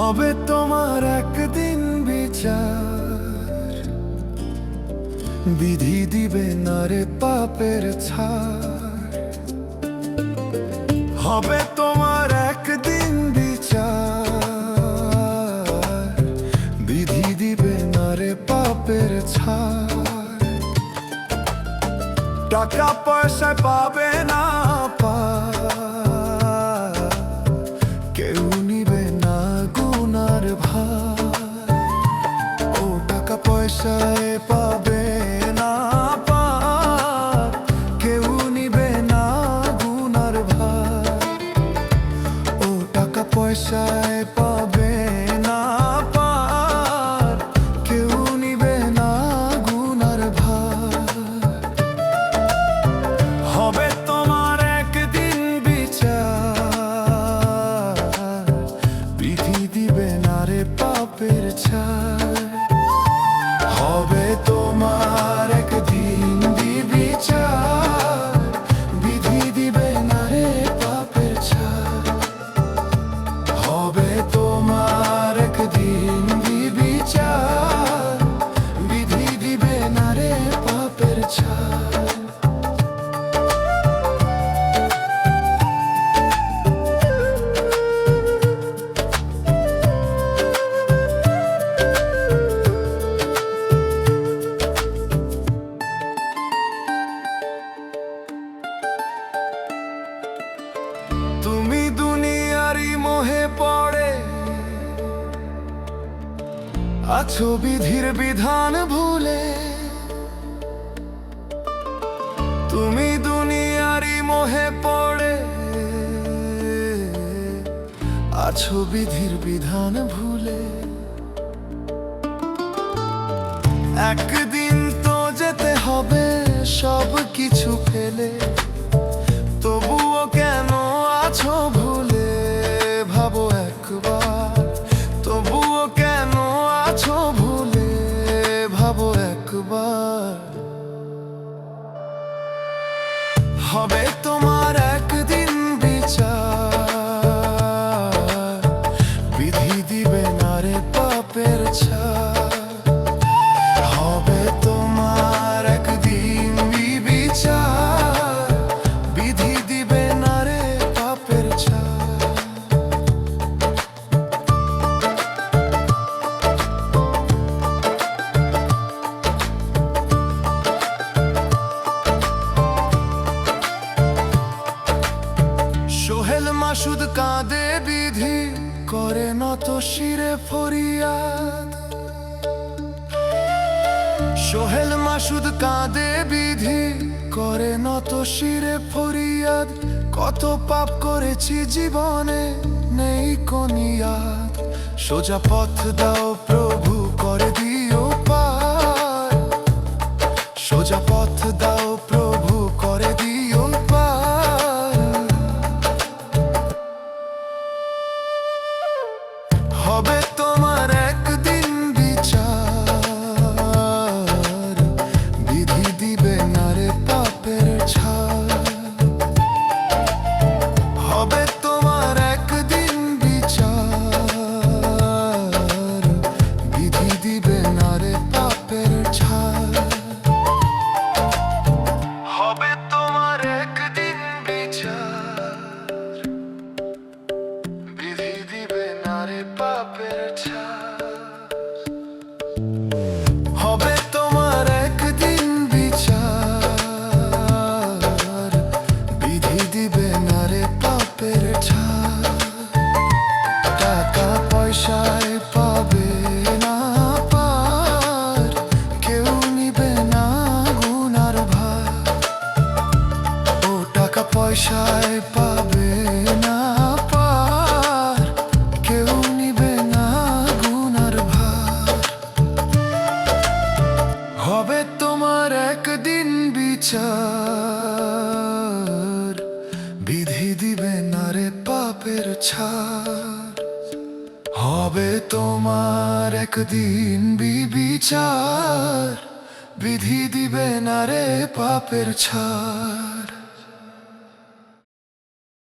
হবে তোমার একদিন বিচার। বিধি দিবে না রে পাপের ছাড়। হবে তোমার একদিন বিচার। বিধি দিবে না রে পাপের ছাড়। টাকা পয়সা পাবে না পার কেউ তুমি দুনিয়ারই মোহে পড়ে। আছো বিধির বিধান ভুলে। আছো বিধির বিধান ভুলে। একদিন তো যেতে হবে সব কিছু ফেলে। তবুও কেন আছো ভুলে? ভাবো একবার। তবুও কেন আছো ভুলে? ভাবো একবার। হবে তোমার মাসুদ কাঁদে, বিধি করে নত শিরে ফরিয়াদ। সোহেল মাসুদ কাঁদে, বিধি করে নত শিরে ফরিয়াদ। কত পাপ করেছি জীবনে, নেই কোনিয়াদ। সোজা পথ দাও প্রভু। হবে তোমার একদিন বিচার, বিধি দিবে না রে পাপের ছাড়। হবে তোমার একদিন বিচার, বিধি দিবে না রে পাপের ছাড়।